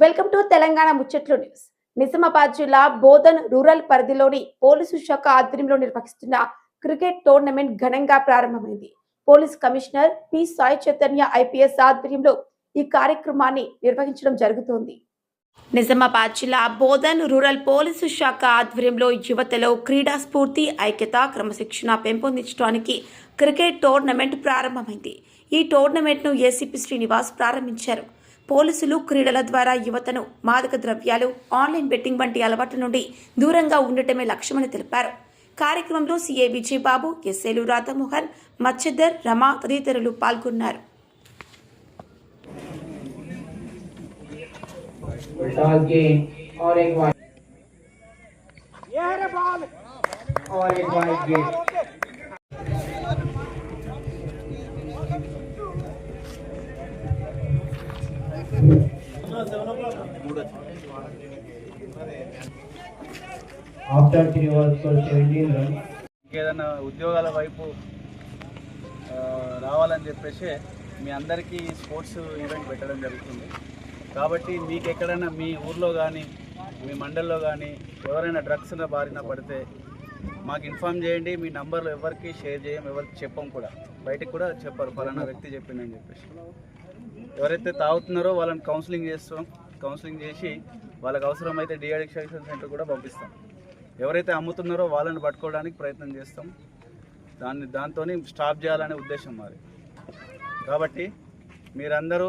Welcome to Telangana ముచ్చట్లు news. Nizamabad జిల్లా Bodhan rural పరిధిలోని పోలీసు శాఖ ఆధ్వర్యంలో నిర్వహిస్తున్న క్రికెట్ టోర్నమెంట్ ఘనంగా ప్రారంభమైంది. Police commissioner P. Sai Chaitanya IPS ఆధ్వర్యంలో ఈ కార్యక్రమాన్ని నిర్వహించడం జరుగుతోంది. నిజామాబాద్ జిల్లా బోధన్ రూరల్ పోలీసు శాఖ ఆధ్వర్యంలో యువతలో క్రీడా స్ఫూర్తి ఐక్యత క్రమశిక్షణ పెంపొందించడానికి క్రికెట్ టోర్నమెంట్ ప్రారంభమైంది. ఈ టోర్నమెంట్ను ఏసీపీ శ్రీనివాస్ ప్రారంభించారు. పోలీసులు క్రీడల ద్వారా యువతను మాదక ద్రవ్యాలు ఆన్లైన్ బెట్టింగ్ వంటి అలవాట్ల నుండి దూరంగా ఉండటమే లక్ష్యమని తెలిపారు కార్యక్రమంలో సీఏ విజయబాబు ఎస్ఏలు రాధామోహన్ మచ్చద్దర్ రమ తదితరులు పాల్గొన్నారు टॉस गेम और एक वाइड ये ఏదైనా ఉద్యోగాల వైపు రావాలని చెప్పేసి మీ అందరికీ స్పోర్ట్స్ ఈవెంట్ పెట్టడం జరుగుతుంది. కాబట్టి మీకు ఎక్కడైనా మీ ఊర్లో కానీ మీ మండల్లో కానీ ఎవరైనా డ్రగ్స్ బారిన పడితే మాకు ఇన్ఫామ్ చేయండి మీ నంబర్లు ఎవరికి షేర్ చేయం ఎవరికి చెప్పం కూడా. బయటికి కూడా చెప్పరు. ఫలానా వ్యక్తి చెప్పిందని చెప్పేసి. ఎవరైతే తాగుతున్నారో వాళ్ళని కౌన్సిలింగ్ చేస్తాం. కౌన్సిలింగ్ చేసి వాళ్ళకి అవసరమైతే డిఅడిక్షన్ సెంటర్ కూడా పంపిస్తాం. ఎవరైతే అమ్ముతున్నారో వాళ్ళని పట్టుకోవడానికి ప్రయత్నం చేస్తాం. దాన్ని దాంతో స్టాప్ చేయాలనే ఉద్దేశం మరి కాబట్టి మీరందరూ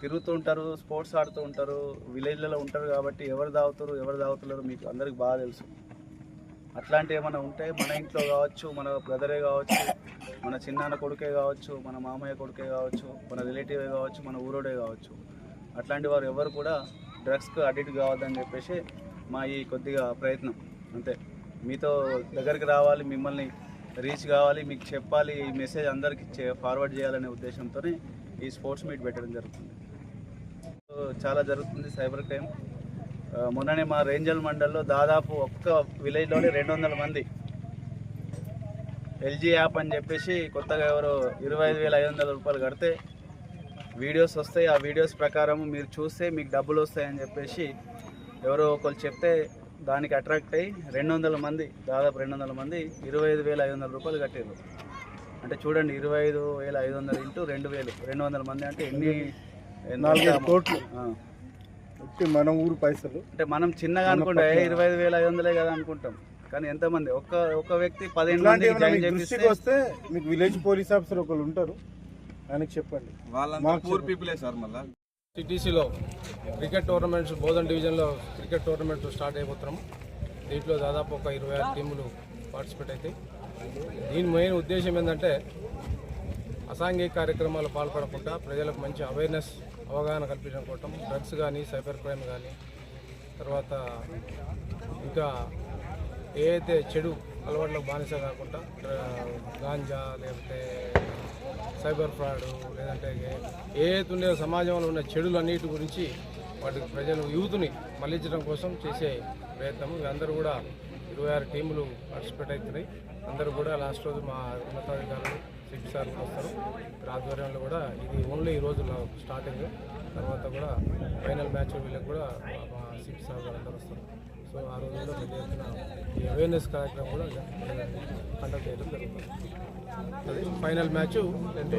తిరుగుతూ ఉంటారు స్పోర్ట్స్ ఆడుతూ ఉంటారు విలేజ్లలో ఉంటారు కాబట్టి ఎవరు తాగుతారు ఎవరు తాగుతున్నారు మీకు అందరికి బాగా తెలుసు. అట్లాంటివి ఏమైనా ఉంటే మన ఇంట్లో కావచ్చు మన బ్రదరే కావచ్చు మన చిన్నాన్న కొడుకే కావచ్చు మన మామయ్య కొడుకే కావచ్చు మన రిలేటివే కావచ్చు మన ఊరోడే కావచ్చు. అట్లాంటి వారు ఎవరు కూడా డ్రగ్స్కి అడిక్ట్ కావద్దని చెప్పేసి మా ఈ కొద్దిగా ప్రయత్నం. అంతే. మీతో దగ్గరికి రావాలి మిమ్మల్ని రీచ్ కావాలి మీకు చెప్పాలి ఈ మెసేజ్ అందరికి ఫార్వర్డ్ చేయాలనే ఉద్దేశంతో ఈ స్పోర్ట్స్ మీట్ పెట్టడం జరుగుతుంది. సో చాలా జరుగుతుంది సైబర్ క్రైమ్. మొన్ననే మా రేంజల్ మండల్లో దాదాపు ఒక్క విలేజ్లోనే రెండు వందల మంది ఎల్జీ యాప్ అని చెప్పేసి కొత్తగా ఎవరో ఇరవై ఐదు వేల ఐదు వందల రూపాయలు కడితే వీడియోస్ వస్తాయి. ఆ వీడియోస్ ప్రకారం మీరు చూస్తే మీకు డబ్బులు వస్తాయని చెప్పేసి ఎవరో ఒకరు చెప్తే దానికి అట్రాక్ట్ అయ్యి రెండు వందల మంది దాదాపు రెండు వందల మంది ఇరవై ఐదు వేల ఐదు వందల రూపాయలు కట్టారు అంటే చూడండి ఇరవై ఐదు వేల ఐదు వందలు ఇంటూ రెండు వేలు. రెండు వందల మంది అంటే ఎన్ని కోట్లు. మన ఊరు పైసలు. అంటే మనం చిన్నగా అనుకుంటే ఇరవై ఐదు వేల ఐదు వందలే కదా అనుకుంటాం. కానీ ఎంతమంది ఒక్క ఒక్క వ్యక్తి పదిహేను వస్తే మీకు విలేజ్ పోలీస్ ఆఫీసర్ ఒకరు ఉంటారు. ఆయనకి చెప్పండి. మాకు పూర్ చెప్పండి. పీపులే సార్ మళ్ళా? సిటీసీలో క్రికెట్ టోర్నమెంట్స్ బోధన్ డివిజన్లో క్రికెట్ టోర్నమెంట్ స్టార్ట్ అయిపోతున్నాం. దీంట్లో దాదాపు ఒక ఇరవై ఆరు టీములు పార్టిసిపేట్ అవుతాయి దీని మెయిన్ ఉద్దేశం ఏంటంటే అసాంఘిక కార్యక్రమాలు పాల్పడకుండా ప్రజలకు మంచి అవేర్నెస్ అవగాహన కల్పించడం కోసం డ్రగ్స్ కానీ సైబర్ క్రైమ్ కానీ తర్వాత ఇంకా ఏ అయితే చెడు అలవాట్లకు బానిస కాకుండా గాంజా లేకపోతే సైబర్ ఫ్రాడ్ లేదంటే ఏదైతే ఉండే సమాజంలో ఉన్న చెడులు అన్నిటి గురించి వాటికి ప్రజలు యూత్ని మళ్ళించడం కోసం చేసే ప్రయత్నం. అందరూ కూడా ఇరవై ఆరు టీములు పార్టిసిపేట్ అవుతున్నాయి. అందరూ కూడా లాస్ట్ రోజు మా ఉన్నతాధికారులు సిపి సార్లు వస్తారు. ఆధ్వర్యంలో కూడా ఇది ఓన్లీ ఈ రోజు స్టార్టింగ్. తర్వాత కూడా ఫైనల్ మ్యాచ్ వీళ్ళకి కూడా మా సిపి సార్ అందరూ వస్తారు. సో ఆ రోజుల్లో పెద్ద ఎత్తున ఈ అవేర్నెస్ కార్యక్రమం కూడా కండక్ట్ చేయడం జరుగుతుంది. అది ఫైనల్ మ్యాచ్ రెండు